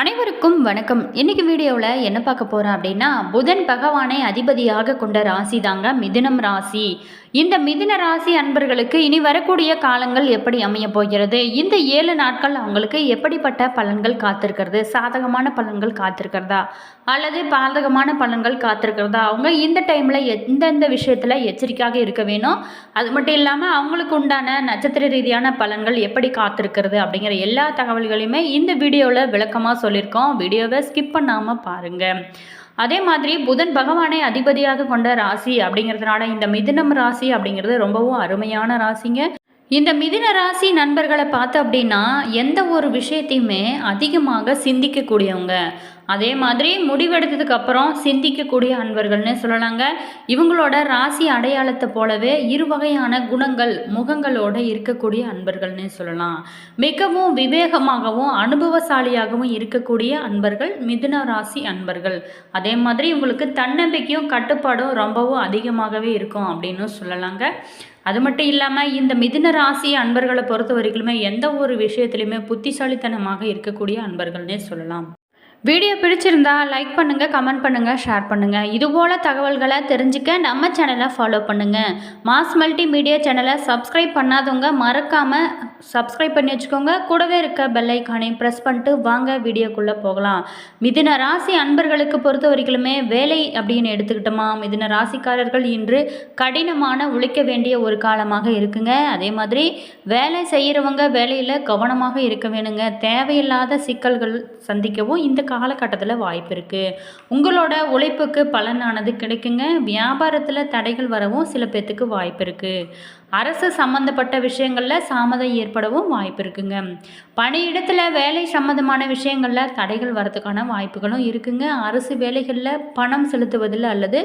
அனைவருக்கும் வணக்கம். இன்னைக்கு வீடியோவில் என்ன பார்க்க போகிறோம் அப்படின்னா புதன் பகவானை அதிபதியாக கொண்ட ராசி தாங்க மிதுனம் ராசி. இந்த மிதுன ராசி அன்பர்களுக்கு இனி வரக்கூடிய காலங்கள் எப்படி அமைய போகிறது? இந்த ஏழு நாட்கள் அவங்களுக்கு எப்படிப்பட்ட பலன்கள் காத்திருக்கிறது? சாதகமான பலன்கள் காத்திருக்கிறதா? அல்லது பாதகமான பலன்கள் காத்திருக்கிறதா? அவங்க இந்த டைமில் எந்தெந்த விஷயத்தில் எச்சரிக்கையாக இருக்க வேணும்? அது மட்டும் இல்லாமல் அவங்களுக்கு உண்டான நட்சத்திர ரீதியான பலன்கள் எப்படி காத்திருக்கிறது அப்படிங்கிற எல்லா தகவல்களையுமே இந்த வீடியோவில் விளக்கமாக சொல்லியிருக்கோம். வீடியோவை ஸ்கிப் பண்ணாமல் பாருங்கள் அதே மாதிரி புதன் பகவானை அதிபதியாக கொண்ட ராசி அப்படிங்கிறதுனால இந்த மிதுனம் ராசி அப்படிங்கிறது ரொம்பவும் அருமையான ராசிங்க. இந்த மிதின ராசி நண்பர்களை பார்த்து அப்படின்னா எந்த ஒரு விஷயத்தையுமே அதிகமாக சிந்திக்கக்கூடியவங்க. அதே மாதிரி முடிவெடுத்ததுக்கு அப்புறம் சிந்திக்கக்கூடிய அன்பர்கள்னு சொல்லலாங்க. இவங்களோட ராசி அடையாளத்தை போலவே இரு வகையான குணங்கள் முகங்களோட இருக்கக்கூடிய அன்பர்கள்னு சொல்லலாம். மிகவும் விவேகமாகவும் அனுபவசாலியாகவும் இருக்கக்கூடிய அன்பர்கள் மிதுன ராசி அன்பர்கள். அதே மாதிரி இவங்களுக்கு தன்னம்பிக்கையும் கட்டுப்பாடும் ரொம்பவும் அதிகமாகவே இருக்கும் அப்படின்னு சொல்லலாங்க. அது மட்டும் இல்லாமல் இந்த மிதுன ராசி அன்பர்களை பொறுத்த வரைக்குமே எந்த ஒரு விஷயத்துலையுமே புத்திசாலித்தனமாக இருக்கக்கூடிய அன்பர்கள்னே சொல்லலாம். வீடியோ பிடிச்சிருந்தா லைக் பண்ணுங்கள் கமெண்ட் பண்ணுங்கள் ஷேர் பண்ணுங்கள் இதுபோல் தகவல்களை தெரிஞ்சுக்க நம்ம சேனலை ஃபாலோ பண்ணுங்கள் மாஸ் மல்டி மீடியா சேனலை சப்ஸ்கிரைப் பண்ணாதவங்க மறக்காமல் சப்ஸ்கிரைப் பண்ணி வச்சுக்கோங்க. கூடவே இருக்க பெல் ஐக்கானை ப்ரெஸ் பண்ணிட்டு வாங்க வீடியோக்குள்ளே போகலாம். மிதுன ராசி அன்பர்களுக்கு பொறுத்த வரைக்குமே வேலை அப்படின்னு எடுத்துக்கிட்டோமா மிதுன ராசிக்காரர்கள் இன்று கடினமான உழைக்க வேண்டிய ஒரு காலமாக இருக்குங்க. அதே மாதிரி வேலை செய்கிறவங்க வேலையில் கவனமாக இருக்க வேணுங்க. தேவையில்லாத சிக்கல்கள் சந்திக்கவும் இந்த காலகட்டத்தில் வாய்ப்பு இருக்குது உங்களோட உழைப்புக்கு பலனானது கிடைக்குங்க. வியாபாரத்தில் தடைகள் வரவும் சில பேர்த்துக்கு வாய்ப்பு இருக்குது அரசு சம்மந்தப்பட்ட விஷயங்களில் தாமதம் ஏற்படவும் வாய்ப்பு இருக்குங்க. பணியிடத்தில் வேலை சம்மந்தமான விஷயங்களில் தடைகள் வரதுக்கான வாய்ப்புகளும் இருக்குங்க. அரசு வேலைகளில் பணம் செலுத்துவதில் அல்லது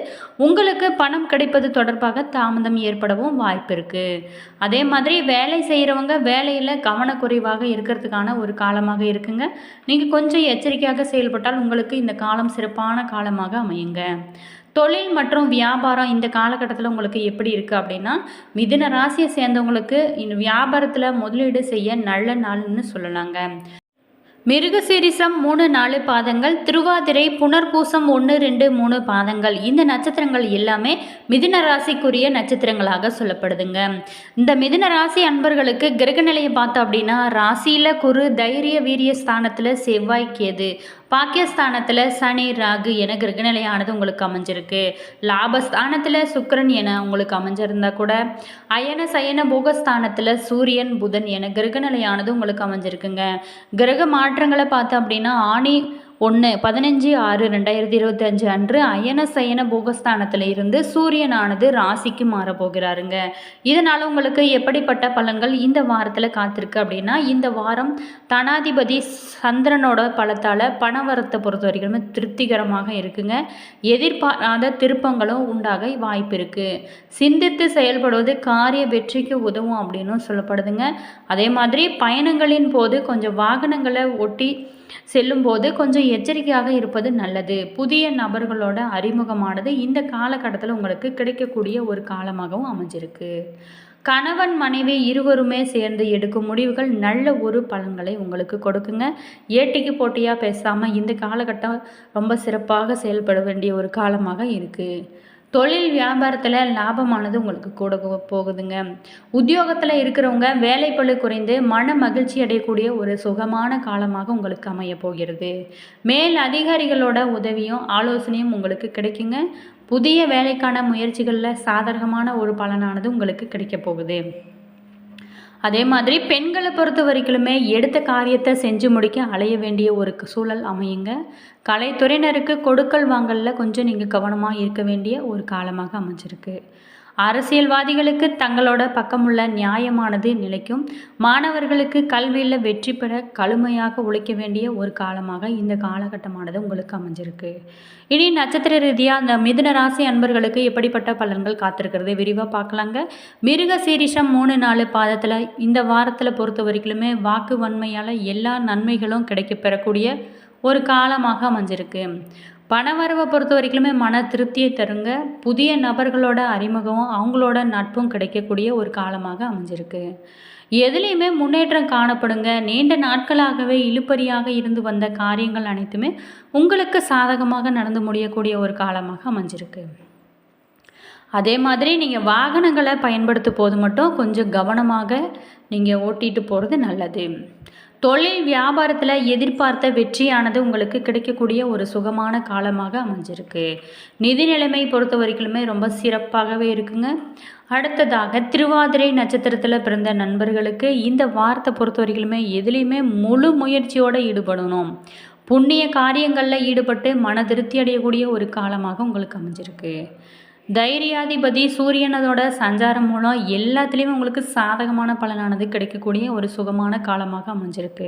உங்களுக்கு பணம் கிடைப்பது தொடர்பாக தாமதம் ஏற்படவும் வாய்ப்பு இருக்குது அதே மாதிரி வேலை செய்கிறவங்க வேலையில் கவனக்குறைவாக இருக்கிறதுக்கான ஒரு காலமாக இருக்குங்க. நீங்கள் கொஞ்சம் எச்சரிக்கையாக செயல்பட்டால் உங்களுக்கு இந்த காலம் சிறப்பான காலமாக அமையுங்க. தொழில் மற்றும் வியாபாரம் இந்த காலகட்டத்தில் உங்களுக்கு எப்படி இருக்குது அப்படின்னா மிதுன ராசியை சேர்ந்தவங்களுக்கு இந்த வியாபாரத்தில் முதலீடு செய்ய நல்ல நாள்னு சொல்லலாங்க. மிருகசீரிசம் மூணு நாலு பாதங்கள் திருவாதிரை புனர்பூசம் ஒன்று ரெண்டு மூணு பாதங்கள். இந்த நட்சத்திரங்கள் எல்லாமே மிதுன ராசிக்குரிய நட்சத்திரங்களாக சொல்லப்படுதுங்க. இந்த மிதுன ராசி அன்பர்களுக்கு கிரக நிலையை பார்த்தோம் அப்படின்னா ராசியில் குரு தைரிய வீரிய ஸ்தானத்தில் செவ்வாய் கேது. பாக்கியஸ்தானத்தில் சனி ராகு என கிரகநிலையானது உங்களுக்கு அமைஞ்சிருக்கு. லாபஸ்தானத்தில் சுக்கரன் என உங்களுக்கு அமைஞ்சிருந்தா கூட அயன சயன போகஸ்தானத்தில் சூரியன் புதன் என கிரகநிலையானது உங்களுக்கு அமைஞ்சிருக்குங்க. கிரக மாற்றங்களை பார்த்தோம் அப்படின்னா ஆணி ஒன்று பதினஞ்சு ஆறு ரெண்டாயிரத்தி இருபத்தஞ்சு அன்று அயன சயன போகஸ்தானத்தில் இருந்து சூரியனானது ராசிக்கு மாறப்போகிறாருங்க. இதனால் உங்களுக்கு எப்படிப்பட்ட பலன்கள் இந்த வாரத்தில் காத்திருக்கு அப்படின்னா இந்த வாரம் தனாதிபதி சந்திரனோட பலத்தால் பணவரத்தை பொறுத்த வரைக்கும் திருப்திகரமாக இருக்குங்க. எதிர்பாராத திருப்பங்களும் உண்டாக வாய்ப்பு இருக்குது சிந்தித்து செயல்படுவது காரிய வெற்றிக்கு உதவும் அப்படின்னு சொல்லப்படுதுங்க. அதே மாதிரி பயணங்களின் போது கொஞ்சம் வாகனங்களை ஒட்டி செல்லும்போது கொஞ்சம் எச்சரிக்கையாக இருப்பது நல்லது. புதிய நபர்களோட அறிமுகமானது இந்த காலகட்டத்தில் உங்களுக்கு கிடைக்கக்கூடிய ஒரு காலமாகவும் அமைஞ்சிருக்கு. கணவன் மனைவி இருவருமே சேர்ந்து எடுக்கும் முடிவுகள் நல்ல ஒரு பலன்களை உங்களுக்கு கொடுக்குங்க. ஏட்டிக்கு போட்டியாக பேசாமல் இந்த காலகட்டம் ரொம்ப சிறப்பாக செயல்பட வேண்டிய ஒரு காலமாக இருக்குது தொழில் வியாபாரத்தில் லாபமானது உங்களுக்கு கூட போகுதுங்க. உத்தியோகத்தில் இருக்கிறவங்க வேலைப்பழு குறைந்து மன மகிழ்ச்சி அடையக்கூடிய ஒரு சுகமான காலமாக உங்களுக்கு அமைய போகிறது. மேல் அதிகாரிகளோட உதவியும் ஆலோசனையும் உங்களுக்கு கிடைக்குங்க. புதிய வேலைக்கான முயற்சிகளில் சாதகமான ஒரு பலனானது உங்களுக்கு கிடைக்க போகுது. அதே மாதிரி பெண்களை பொறுத்த வரைக்குமே எடுத்த காரியத்தை செஞ்சு முடிக்க அலைய வேண்டிய ஒரு சூழல் அமையுங்க. கலைத்துறையினருக்கு கொடுக்கல் வாங்கலில் கொஞ்சம் நீங்கள் கவனமாக இருக்க வேண்டிய ஒரு காலமாக அமைஞ்சிருக்கு. அரசியல்வாதிகளுக்கு தங்களோட பக்கமுள்ள நியாயமானது நிலைக்கும். மாணவர்களுக்கு கல்வியில் வெற்றி பெற கழுமையாக உழைக்க வேண்டிய ஒரு காலமாக இந்த காலகட்டமானது உங்களுக்கு அமைஞ்சிருக்கு. இனி நட்சத்திர ரீதியாக அந்த மிதுன ராசி அன்பர்களுக்கு எப்படிப்பட்ட பலன்கள் காத்திருக்கிறது? விரிவாக பார்க்கலாங்க. மிருக சீரிஷம் மூணு நாலு பாதத்தில் இந்த வாரத்தில் பொறுத்த வரைக்குமே வாக்கு வன்மையால் எல்லா நன்மைகளும் கிடைக்க பெறக்கூடிய ஒரு காலமாக அமைஞ்சிருக்கு. பணவரவை பொறுத்த வரைக்குமே மன திருப்தியை தருங்க. புதிய நபர்களோட அறிமுகமும் அவங்களோட நட்பும் கிடைக்கக்கூடிய ஒரு காலமாக அமைஞ்சிருக்கு. எதுலேயுமே முன்னேற்றம் காணப்படுங்க. நீண்ட நாட்களாகவே இழுப்பறியாக இருந்து வந்த காரியங்கள் அனைத்துமே உங்களுக்கு சாதகமாக நடந்து முடியக்கூடிய ஒரு காலமாக அமைஞ்சிருக்கு. அதே மாதிரி நீங்கள் வாகனங்களை பயன்படுத்தும் போது மட்டும் கொஞ்சம் கவனமாக நீங்கள் ஓட்டிகிட்டு போகிறது நல்லது. தொழில் வியாபாரத்தில் எதிர்பார்த்த வெற்றியானது உங்களுக்கு கிடைக்கக்கூடிய ஒரு சுகமான காலமாக அமைஞ்சிருக்கு. நிதி நிலைமை பொறுத்த வரைக்குமே ரொம்ப சிறப்பாகவே இருக்குங்க. அடுத்ததாக திருவாதிரை நட்சத்திரத்தில் பிறந்த நண்பர்களுக்கு இந்த வாரத்தை பொறுத்த வரைக்குமே எதுலேயுமே முழு முயற்சியோடு ஈடுபடணும். புண்ணிய காரியங்களில் ஈடுபட்டு மன திருப்தி அடையக்கூடிய ஒரு காலமாக உங்களுக்கு அமைஞ்சிருக்கு. தைரியாதிபதி சூரியனதோட சஞ்சாரம் மூலம் எல்லாத்துலேயுமே உங்களுக்கு சாதகமான பலனானது கிடைக்கக்கூடிய ஒரு சுகமான காலமாக அமைஞ்சிருக்கு.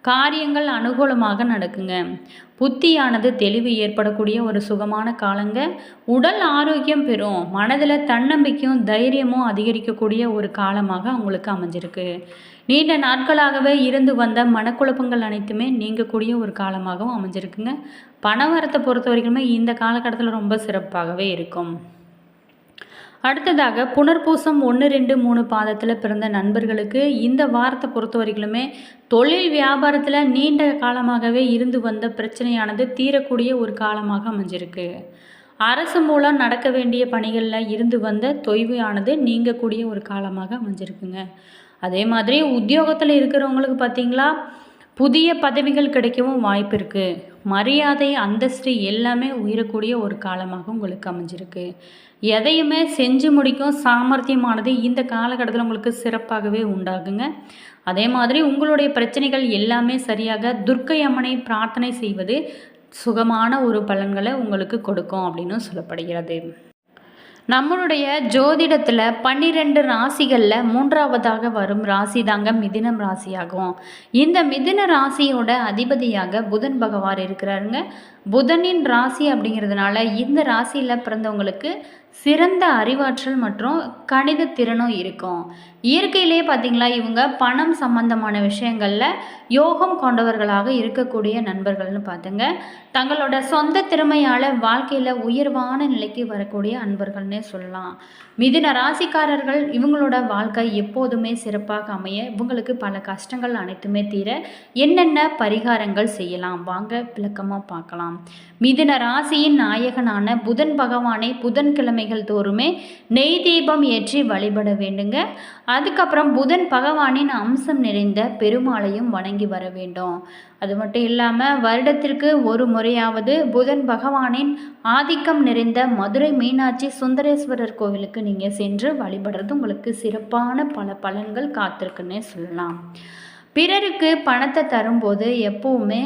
காரியங்கள் அனுகூலமாக நடக்குங்க. புத்தியானது தெளிவு ஏற்படக்கூடிய ஒரு சுகமான காலங்க. உடல் ஆரோக்கியம் பெறும். மனதில் தன்னம்பிக்கையும் தைரியமும் அதிகரிக்கக்கூடிய ஒரு காலமாக அவங்களுக்கு அமைஞ்சிருக்கு. நீண்ட நாட்களாகவே இருந்து வந்த மனக்குழப்பங்கள் அனைத்துமே நீங்கக்கூடிய ஒரு காலமாகவும் அமைஞ்சிருக்குங்க. பணவரத்தை பொறுத்த வரைக்குமே இந்த காலகட்டத்தில் ரொம்ப சிறப்பாகவே இருக்கும். அடுத்ததாக புனர்பூசம் ஒன்று ரெண்டு மூணு பாதத்தில் பிறந்த நண்பர்களுக்கு இந்த வாரத்தை பொறுத்த வரைக்குமே தொழில் வியாபாரத்தில் நீண்ட காலமாகவே இருந்து வந்த பிரச்சனையானது தீரக்கூடிய ஒரு காலமாக அமைஞ்சிருக்கு. அரசு மூலம் நடக்க வேண்டிய பணிகளில் இருந்து வந்த தொய்வையானது நீங்கக்கூடிய ஒரு காலமாக அமைஞ்சிருக்குங்க. அதே மாதிரி உத்தியோகத்தில் இருக்கிறவங்களுக்கு பார்த்தீங்களா புதிய பதவிகள் கிடைக்கவும் வாய்ப்பு இருக்குது மரியாதை அந்தஸ்து எல்லாமே உயரக்கூடிய ஒரு காலமாக உங்களுக்கு அமைஞ்சிருக்கு. எதையுமே செஞ்சு முடிக்கும் சாமர்த்தியமானது இந்த காலகட்டத்தில் உங்களுக்கு சிறப்பாகவே உண்டாகுங்க. அதே மாதிரி உங்களுடைய பிரச்சனைகள் எல்லாமே சரியாக துர்க்கை அம்மனை பிரார்த்தனை செய்வது சுகமான ஒரு பலன்களை உங்களுக்கு கொடுக்கும் அப்படின்னு சொல்லப்படுகிறது. நம்மளுடைய ஜோதிடத்தில் பன்னிரெண்டு ராசிகளில் மூன்றாவதாக வரும் ராசி தாங்க மிதினம் ராசியாகும். இந்த மிதின ராசியோட அதிபதியாக புதன் பகவான் இருக்கிறாருங்க. புதனின் ராசி அப்படிங்கிறதுனால இந்த ராசியில் பிறந்தவங்களுக்கு சிறந்த அறிவாற்றல் மற்றும் கணித திறனும் இருக்கும். இயற்கையிலே பார்த்திங்களா இவங்க பணம் சம்பந்தமான விஷயங்களில் யோகம் கொண்டவர்களாக இருக்கக்கூடிய நண்பர்கள்னு பார்த்துங்க. தங்களோட சொந்த திறமையால் வாழ்க்கையில் உயர்வான நிலைக்கு வரக்கூடிய அன்பர்கள்னே சொல்லலாம். மிதுன ராசிக்காரர்கள் இவங்களோட வாழ்க்கை எப்போதுமே சிறப்பாக அமைய இவங்களுக்கு பல கஷ்டங்கள் அனைத்துமே தீர என்னென்ன பரிகாரங்கள் செய்யலாம்? வாங்க விளக்கமாக பார்க்கலாம். மிதுன ராசியின் நாயகனான புதன் பகவானை புதன்கிழமை புதன்கிழமைகள் தோறுமே நெய் தீபம் ஏற்றி வழிபட வேண்டுங்க. அதுக்கப்புறம் புதன் பகவானின் அம்சம் நிறைந்த பெருமாளையும் வணங்கி வர வேண்டும். அது மட்டும் இல்லாமல் வருடத்திற்கு ஒரு முறையாவது புதன் பகவானின் ஆதிக்கம் நிறைந்த மதுரை மீனாட்சி சுந்தரேஸ்வரர் கோவிலுக்கு நீங்கள் சென்று வழிபடுறது உங்களுக்கு சிறப்பான பல பலன்கள் காத்திருக்குன்னே சொல்லலாம். பிறருக்கு பணத்தை தரும்போது எப்போவுமே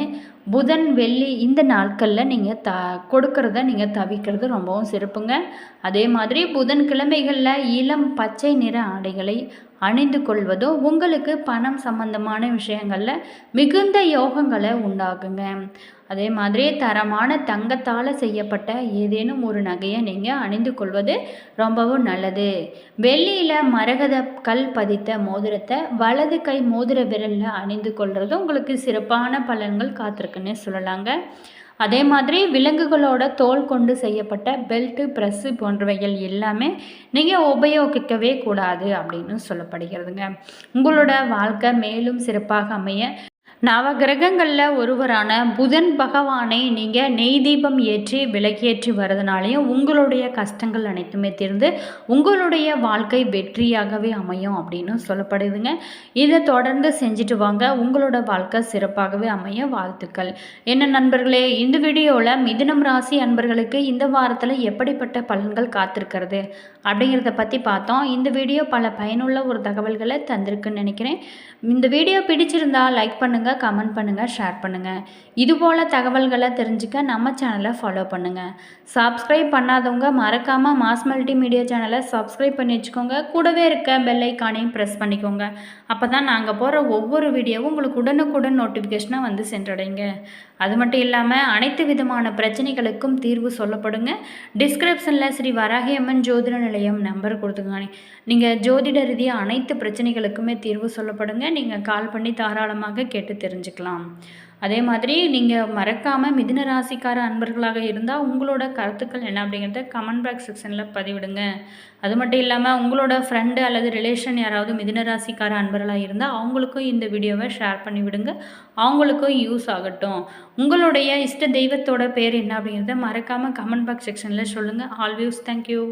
புதன் வெள்ளி இந்த நாட்களில் நீங்கள் த கொடுக்கறத நீங்கள் தவிக்கிறது ரொம்பவும் சிறப்புங்க. அதே மாதிரி புதன் கிழமைகளில் இளம் பச்சை நிற ஆடைகளை அணிந்து கொள்வதும் உங்களுக்கு பணம் சம்பந்தமான விஷயங்களில் மிகுந்த யோகங்களை உண்டாகுங்க அதே மாதிரி தரமான தங்கத்தால் செய்யப்பட்ட ஏதேனும் ஒரு நகையை நீங்கள் அணிந்து கொள்வது ரொம்பவும் நல்லது. வெள்ளியில் மரகத கல் பதித்த மோதிரத்தை வலது கை மோதிர விரலில் அணிந்து கொள்வது உங்களுக்கு சிறப்பான பலன்கள் காத்திருக்குன்னு சொல்லலாங்க. அதே மாதிரி விலங்குகளோட தோல் கொண்டு செய்யப்பட்ட பெல்ட்டு ப்ரெஸ்ஸு போன்றவைகள் எல்லாமே நீங்கள் உபயோகிக்கவே கூடாது அப்படின்னு சொல்லப்படுகிறதுங்க. உங்களோட வாழ்க்கை மேலும் சிறப்பாக அமைய நவகிரகங்களில் ஒருவரான புதன் பகவானை நீங்கள் நெய் தீபம் ஏற்றி விளக்கேற்றி வரதுனாலையும் உங்களுடைய கஷ்டங்கள் அனைத்துமே தீர்ந்து உங்களுடைய வாழ்க்கை வெற்றியாகவே அமையும் அப்படின்னு சொல்லப்படுதுங்க. இதை தொடர்ந்து செஞ்சுட்டு வாங்க. உங்களோட வாழ்க்கை சிறப்பாகவே அமைய வாழ்த்துக்கள். என்ன நண்பர்களே இந்த வீடியோவில் மிதுனம் ராசி அன்பர்களுக்கு இந்த வாரத்தில் எப்படிப்பட்ட பலன்கள் காத்திருக்கிறது அப்படிங்கிறத பற்றி பார்த்தோம். இந்த வீடியோ பல பயனுள்ள ஒரு தகவல்களை தந்திருக்குன்னு நினைக்கிறேன். இந்த வீடியோ பிடிச்சிருந்தால் லைக் பண்ணுங்கள் கமெண்ட் பண்ணுங்கள் ஷேர் பண்ணுங்கள் இதுபோல் தகவல்களை தெரிஞ்சுக்க நம்ம சேனலை ஃபாலோ பண்ணுங்கள் சப்ஸ்கிரைப் பண்ணாதவங்க மறக்காமல் மாஸ் மல்டி மீடியா சேனலை சப்ஸ்கிரைப் பண்ணி வச்சுக்கோங்க. கூடவே இருக்க பெல் ஐக்கானையும் ப்ரெஸ் பண்ணிக்கோங்க. அப்போ தான் நாங்கள் போகிற ஒவ்வொரு வீடியோவும் உங்களுக்கு உடனுக்குடன் நோட்டிஃபிகேஷனாக வந்து சென்றடைங்க. அது மட்டும் இல்லாமல் அனைத்து விதமான பிரச்சனைகளுக்கும் தீர்வு சொல்லப்படுங்க. டிஸ்கிரிப்ஷனில் ஸ்ரீ வராகியம்மன் ஜோதிட நிலையம் நம்பர் கொடுத்துக்கானே நீங்கள் ஜோதிட ரீதியாக அனைத்து பிரச்சனைகளுக்குமே தீர்வு சொல்லப்படுங்க. நீங்கள் கால் பண்ணி தாராளமாக கேட்டு தெரிஞ்சுக்கலாம். அதே மாதிரி நீங்கள் மறக்காமல் மிதின ராசிக்கார அன்பர்களாக இருந்தால் உங்களோட கருத்துக்கள் என்ன அப்படிங்கிறத கமெண்ட் பாக்ஸ் செக்ஷனில் பதிவிடுங்க. அது மட்டும் இல்லாமல் உங்களோட ஃப்ரெண்டு அல்லது ரிலேஷன் யாராவது மிதின ராசிக்கார அன்பர்களாக இருந்தால் அவங்களுக்கும் இந்த வீடியோவை ஷேர் பண்ணி விடுங்க. அவங்களுக்கும் யூஸ் ஆகட்டும். உங்களுடைய இஷ்ட தெய்வத்தோட பேர் என்ன அப்படிங்கிறத மறக்காமல் கமெண்ட் பாக்ஸ் செக்ஷனில் சொல்லுங்கள் ஆல் வியூஸ் தேங்க்யூ